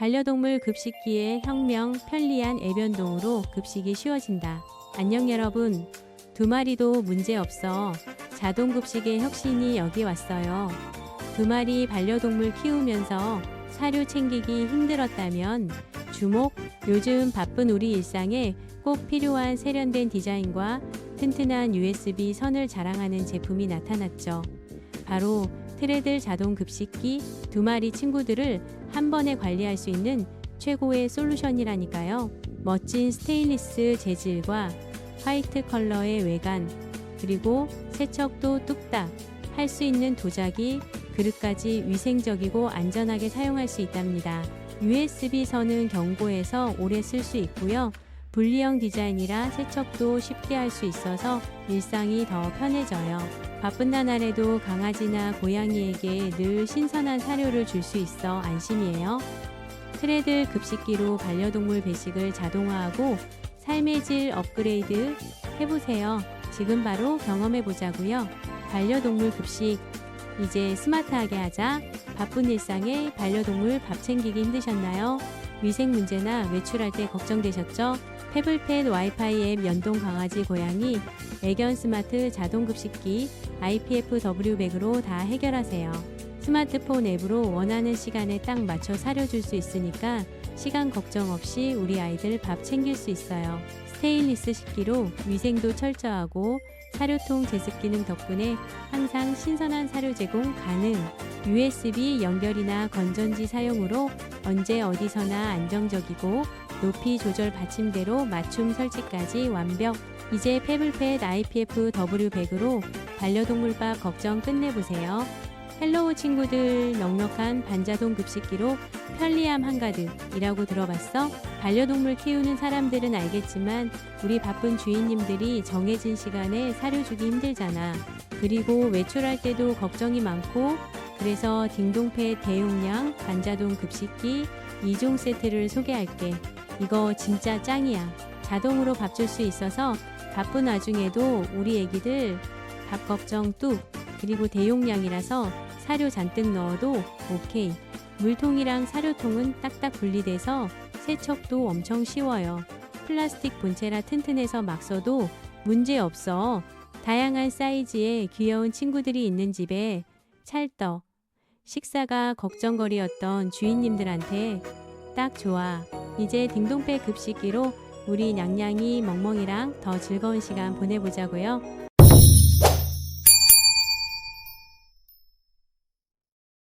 반려동물 급식기의 혁명, 편리한 애변동으로 급식이 쉬워진다. 안녕 여러분. 두 마리도 문제없어. 자동 급식의 혁신이 여기 왔어요. 두 마리 반려동물 키우면서 사료 챙기기 힘들었다면 주목! 요즘 바쁜 우리 일상에 꼭 필요한 세련된 디자인과 튼튼한 USB 선을 자랑하는 제품이 나타났죠. 바로 트레들 자동 급식기 두 마리 친구들을 한 번에 관리할 수 있는 최고의 솔루션이라니까요. 멋진 스테인리스 재질과 화이트 컬러의 외관, 그리고 세척도 뚝딱 할 수 있는 도자기, 그릇까지 위생적이고 안전하게 사용할 수 있답니다. USB 선은 경고에서 오래 쓸 수 있고요. 분리형 디자인이라 세척도 쉽게 할 수 있어서 일상이 더 편해져요. 바쁜 나날에도 강아지나 고양이에게 늘 신선한 사료를 줄 수 있어 안심이에요. 트레들 급식기로 반려동물 배식을 자동화하고 삶의 질 업그레이드 해보세요. 지금 바로 경험해 보자고요. 반려동물 급식 이제 스마트하게 하자. 바쁜 일상에 반려동물 밥 챙기기 힘드셨나요? 위생 문제나 외출할 때 걱정되셨죠? 태블펫 와이파이 앱 연동 강아지 고양이 애견 스마트 자동 급식기 IPFW100으로 다 해결하세요. 스마트폰 앱으로 원하는 시간에 딱 맞춰 사료 줄수 있으니까 시간 걱정 없이 우리 아이들 밥 챙길 수 있어요. 스테인리스 식기로 위생도 철저하고 사료통 제습 기능 덕분에 항상 신선한 사료 제공 가능. USB 연결이나 건전지 사용으로 언제 어디서나 안정적이고 높이 조절 받침대로 맞춤 설치까지 완벽. 이제 페블펫 IPF W100으로 반려동물밥 걱정 끝내보세요. 헬로우 친구들 넉넉한 반자동 급식기로 편리함 한가득이라고 들어봤어? 반려동물 키우는 사람들은 알겠지만 우리 바쁜 주인님들이 정해진 시간에 사료 주기 힘들잖아. 그리고 외출할 때도 걱정이 많고 그래서 딩동펫 대용량 반자동 급식기 2종 세트를 소개할게. 이거 진짜 짱이야. 자동으로 밥 줄 수 있어서 바쁜 와중에도 우리 애기들 밥 걱정 뚝 그리고 대용량이라서 사료 잔뜩 넣어도 오케이. 물통이랑 사료통은 딱딱 분리돼서 세척도 엄청 쉬워요. 플라스틱 본체라 튼튼해서 막 써도 문제 없어. 다양한 사이즈의 귀여운 친구들이 있는 집에 찰떡. 식사가 걱정거리였던 주인님들한테 딱 좋아. 이제 딩동배 급식기로 우리 냥냥이 멍멍이랑 더 즐거운 시간 보내보자고요.